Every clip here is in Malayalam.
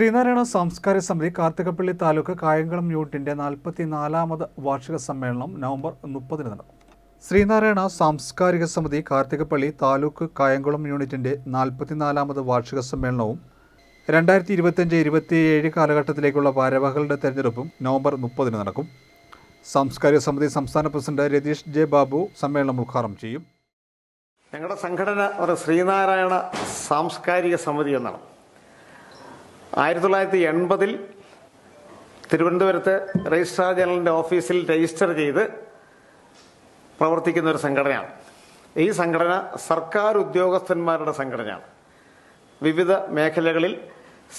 ശ്രീനാരായണ സാംസ്കാരിക സമിതി കാർത്തികപ്പള്ളി താലൂക്ക് കായംകുളം യൂണിറ്റിന്റെ നാൽപ്പത്തിനാലാമത് വാർഷിക സമ്മേളനം നവംബർ മുപ്പതിന് നടക്കും. ശ്രീനാരായണ സാംസ്കാരിക സമിതി കാർത്തികപ്പള്ളി താലൂക്ക് കായംകുളം യൂണിറ്റിന്റെ നാൽപ്പത്തിനാലാമത് വാർഷിക സമ്മേളനവും രണ്ടായിരത്തി ഇരുപത്തിയഞ്ച് ഇരുപത്തിയേഴ് കാലഘട്ടത്തിലേക്കുള്ള ഭാരവാഹികളുടെ തെരഞ്ഞെടുപ്പും നവംബർ മുപ്പതിന് നടക്കും. സാംസ്കാരിക സമിതി സംസ്ഥാന പ്രസിഡന്റ് രതീഷ് ജെ ബാബു സമ്മേളനം ഉദ്ഘാടനം ചെയ്യും. ഞങ്ങളുടെ സംഘടന ശ്രീനാരായണ സാംസ്കാരിക സമിതി എന്നാണ്. ആയിരത്തി തൊള്ളായിരത്തി എൺപതിൽ തിരുവനന്തപുരത്ത് രജിസ്ട്രാർ ജനറലിന്റെ ഓഫീസിൽ രജിസ്റ്റർ ചെയ്ത് പ്രവർത്തിക്കുന്ന ഒരു സംഘടനയാണ്. ഈ സംഘടന സർക്കാർ ഉദ്യോഗസ്ഥന്മാരുടെ സംഘടനയാണ്. വിവിധ മേഖലകളിൽ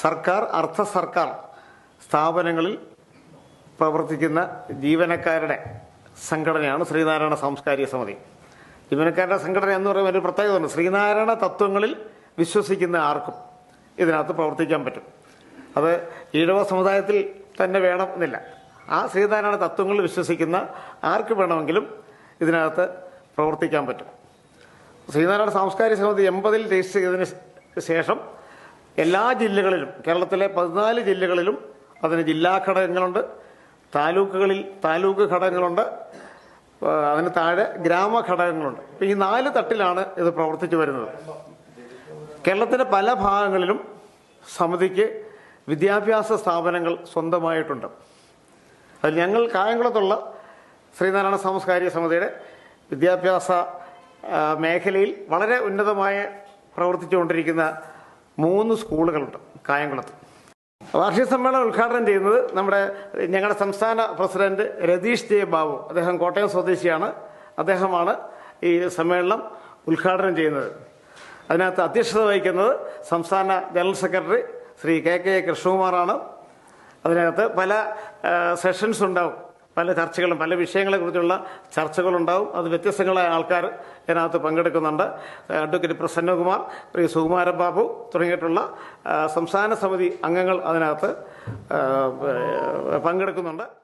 സർക്കാർ അർദ്ധ സർക്കാർ സ്ഥാപനങ്ങളിൽ പ്രവർത്തിക്കുന്ന ജീവനക്കാരുടെ സംഘടനയാണ് ശ്രീനാരായണ സാംസ്കാരിക സമിതി. ജീവനക്കാരുടെ സംഘടന എന്ന് പറയുമ്പോൾ ഒരു പ്രത്യേകതയുണ്ട്. ശ്രീനാരായണ തത്വങ്ങളിൽ വിശ്വസിക്കുന്ന ആർക്കും ഇതിനകത്ത് പ്രവർത്തിക്കാൻ പറ്റും. അത് ഈഴവ സമുദായത്തിൽ തന്നെ വേണം എന്നില്ല. ആ ശ്രീനാരായണ തത്വങ്ങളിൽ വിശ്വസിക്കുന്ന ആർക്ക് വേണമെങ്കിലും ഇതിനകത്ത് പ്രവർത്തിക്കാൻ പറ്റും. ശ്രീനാരായണ സാംസ്കാരിക സമിതി എൺപതിൽ രജിസ്റ്റർ ചെയ്തതിന് ശേഷം എല്ലാ ജില്ലകളിലും കേരളത്തിലെ പതിനാല് ജില്ലകളിലും അതിന് ജില്ലാ ഘടകങ്ങളുണ്ട് താലൂക്കുകളിൽ താലൂക്ക് ഘടകങ്ങളുണ്ട് അതിന് താഴെ ഗ്രാമ ഘടകങ്ങളുണ്ട്. ഇപ്പം ഈ നാല് തട്ടിലാണ് ഇത് പ്രവർത്തിച്ചു വരുന്നത്. കേരളത്തിന്റെ പല ഭാഗങ്ങളിലും സമിതിക്ക് വിദ്യാഭ്യാസ സ്ഥാപനങ്ങൾ സ്വന്തമായിട്ടുണ്ട്. അതിൽ ഞങ്ങൾ കായംകുളത്തുള്ള ശ്രീനാരായണ സാംസ്കാരിക സമിതിയുടെ വിദ്യാഭ്യാസ മേഖലയിൽ വളരെ ഉന്നതമായ പ്രവർത്തിച്ചുകൊണ്ടിരിക്കുന്ന മൂന്ന് സ്കൂളുകളുണ്ട് കായംകുളത്ത്. വാർഷിക സമ്മേളനം ഉദ്ഘാടനം ചെയ്യുന്നത് നമ്മുടെ ഞങ്ങളുടെ സംസ്ഥാന പ്രസിഡന്റ് രതീഷ് ജെ ബാബു. അദ്ദേഹം കോട്ടയം സ്വദേശിയാണ്. അദ്ദേഹമാണ് ഈ സമ്മേളനം ഉദ്ഘാടനം ചെയ്യുന്നത്. അതിനകത്ത് അധ്യക്ഷത വഹിക്കുന്നത് സംസ്ഥാന general secretary Shri K K കൃഷ്ണകുമാറാണ്. അതിനകത്ത് പല സെഷൻസ് ഉണ്ടാവും. പല ചർച്ചകളും പല വിഷയങ്ങളെക്കുറിച്ചുള്ള ചർച്ചകളുണ്ടാവും. അത് വ്യത്യസ്തങ്ങളായ ആൾക്കാർ ഇതിനകത്ത് പങ്കെടുക്കുന്നുണ്ട്. അഡ്വക്കേറ്റ് പ്രസന്നകുമാർ ശ്രീ സുകുമാരൻ ബാബു തുടങ്ങിയിട്ടുള്ള സംസ്ഥാന സമിതി അംഗങ്ങൾ അതിനകത്ത് പങ്കെടുക്കുന്നുണ്ട്.